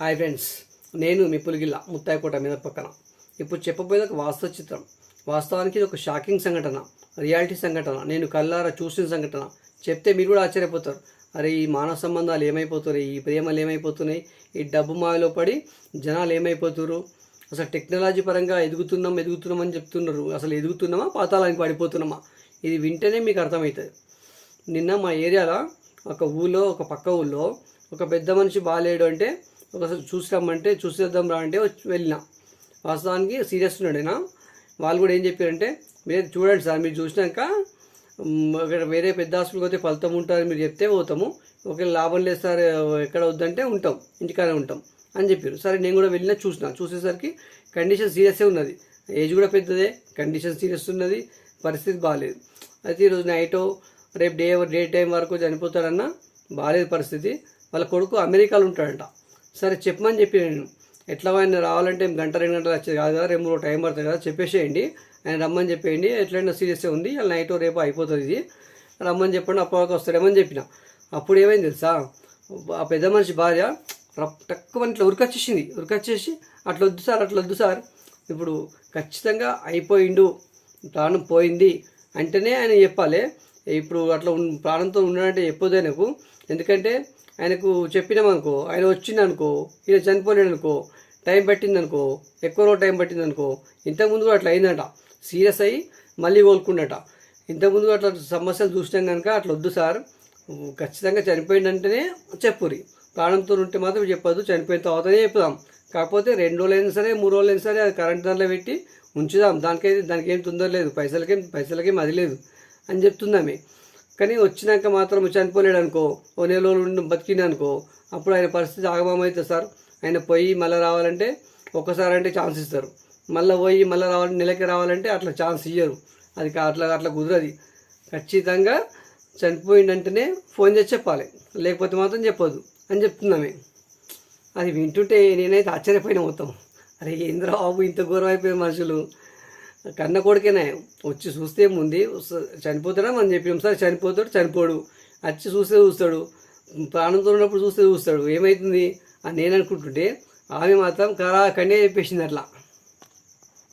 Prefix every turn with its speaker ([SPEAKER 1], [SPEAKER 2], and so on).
[SPEAKER 1] Hi friends నేను మీ పులిగిల్ల ముత్తాయికోట మీద పక్కన. ఇప్పుడు చెప్పబోయేది ఒక వాస్తవ చిత్రం. వాస్తవానికి ఇది ఒక షాకింగ్ సంఘటన రియాలిటీ సంఘటన. నేను కళ్ళారా చూసిన సంఘటన. చెప్తే మీరు కూడా ఆశ్చర్యపోతారు. అరే ఈ మానవ సంబంధాలు ఏమైపోతున్నాయి? ఈ ప్రేమలు ఏమైపోతున్నాయి? ఈ డబ్బు మాయలో పడి జనాలు ఏమైపోతున్నారు అసలు టెక్నాలజీ పరంగా ఎదుగుతున్నాం ఎదుగుతున్నాం అని చెప్తున్నారు. అసలు ఎదుగుతున్నామా? పాతాళానికి పడిపోతున్నామా ఇది వింటేనే మీకు అర్థమవుతుంది. నిన్న మా ఏరియాలో ఒక ఊళ్ళో ఒక పక్క ఊళ్ళో ఒక పెద్ద మనిషి బాగాలేడు అంటే ఒకసారి చూసి రమ్మంటే చూసేద్దాం రా అంటే వెళ్ళినా వెళ్ళిన. వాస్తవానికి సీరియస్ ఉన్నాడు ఆయన వాళ్ళు కూడా ఏం చెప్పారంటే మీరు చూడండి సార్ మీరు చూసినాక వేరే పెద్ద హాస్పిటల్కి పోతే ఫలితం ఉంటుంది మీరు చెప్తే పోతాము. ఒకవేళ లాభం లేదు సార్ ఎక్కడ వద్దంటే ఉంటాం ఇంటికానే ఉంటాం అని చెప్పారు. సరే నేను కూడా వెళ్ళినా చూసిన. చూసేసరికి కండిషన్ సీరియస్సే ఉన్నది. ఏజ్ కూడా పెద్దదే కండిషన్ సీరియస్ ఉన్నది పరిస్థితి బాగాలేదు అయితే ఈరోజు నైట్ రేపు డే డే టైం వరకు చనిపోతాడన్న బాగాలేదు పరిస్థితి. వాళ్ళ కొడుకు అమెరికాలో ఉంటాడంట. సరే చెప్పమని చెప్పి నేను ఎట్లా ఆయన రావాలంటే గంట రెండు గంటలు వచ్చేది కాదు కదా రేపు మూడు టైం పడుతుంది కదా చెప్పేసేయండి. ఆయన రమ్మని చెప్పేయండి. ఎట్లయినా సీరియస్గా ఉంది అలా నైట్ రేపు అయిపోతుంది ఇది. రమ్మని చెప్పండి అప్పటికి వస్తాడేమని చెప్పిన. అప్పుడు ఏమైంది తెలుసా? ఆ పెద్ద మనిషి భార్య రప్ తక్కువ ఇట్లా ఉరికొచ్చేసింది. ఉరికొచ్చేసి అట్లా వద్దు సార్ అట్లా వద్దు సార్. ఇప్పుడు ఖచ్చితంగా అయిపోయిండు ప్రాణం పోయింది అంటేనే ఆయన చెప్పాలి. ఇప్పుడు అట్లా ప్రాణంతో ఉన్నాడంటే చెప్పొద్దు ఆయనకు. ఎందుకంటే ఆయనకు చెప్పినామనుకో ఆయన వచ్చిందనుకో ఈయన చనిపోలేడు అనుకో టైం పట్టిందనుకో ఎక్కువ రోజు టైం పట్టిందనుకో ఇంతకుముందు కూడా అట్లా అయిందట. సీరియస్ అయ్యి మళ్ళీ కోలుకుండట ఇంతకుముందు అట్లా సమస్యలు చూసినాం కనుక అట్లా వద్దు సార్. ఖచ్చితంగా చనిపోయిందంటేనే చెప్పురి. ప్రాణంతో ఉంటే మాత్రం చెప్పదు చనిపోయిన తర్వాతనే చెప్పుదాం. కాకపోతే రెండు రోజులైనా సరే మూడు రోజులైనా సరే అది కరెంట్ దాంట్లో పెట్టి ఉంచుదాం. దానికైతే దానికి ఏం తొందర లేదు. పైసలకేం పైసలకేం అది లేదు అని చెప్తుందామే కానీ వచ్చినాక మాత్రం చనిపోలేడు అనుకో ఓ నెల రోజులు ఉండి బతికిండు అనుకో అప్పుడు ఆయన పరిస్థితి ఆగమమైతే సార్ ఆయన పోయి మళ్ళీ రావాలంటే ఒక్కసారి అంటే ఛాన్స్ ఇస్తారు. మళ్ళీ పోయి మళ్ళీ రావాలంటే నెలకి రావాలంటే అట్లా ఛాన్స్ ఇయ్యరు. అది అట్లా అట్లా కుదరది. ఖచ్చితంగా చనిపోయిందంటేనే ఫోన్ చేసి చెప్పాలి. లేకపోతే మాత్రం చెప్పొద్దు అని చెప్తున్నామే అది వింటుంటే నేనైతే ఆశ్చర్యపోయిన మొత్తం. అరే ఏంద్రా బాబు ఇంత ఘోరం అయిపోయిన మనుషులు. కన్న కొడుకేనే వచ్చి చూస్తే ముందు చనిపోతాడా? మనం చెప్పినాం సార్ చనిపోతాడు చనిపోడు. వచ్చి చూస్తే చూస్తాడు. ప్రాణంతో ఉన్నప్పుడు చూస్తే చూస్తాడు. ఏమవుతుంది అని నేను అనుకుంటుంటే ఆమె మాత్రం కరా కన్నే చెప్పేసింది అట్లా.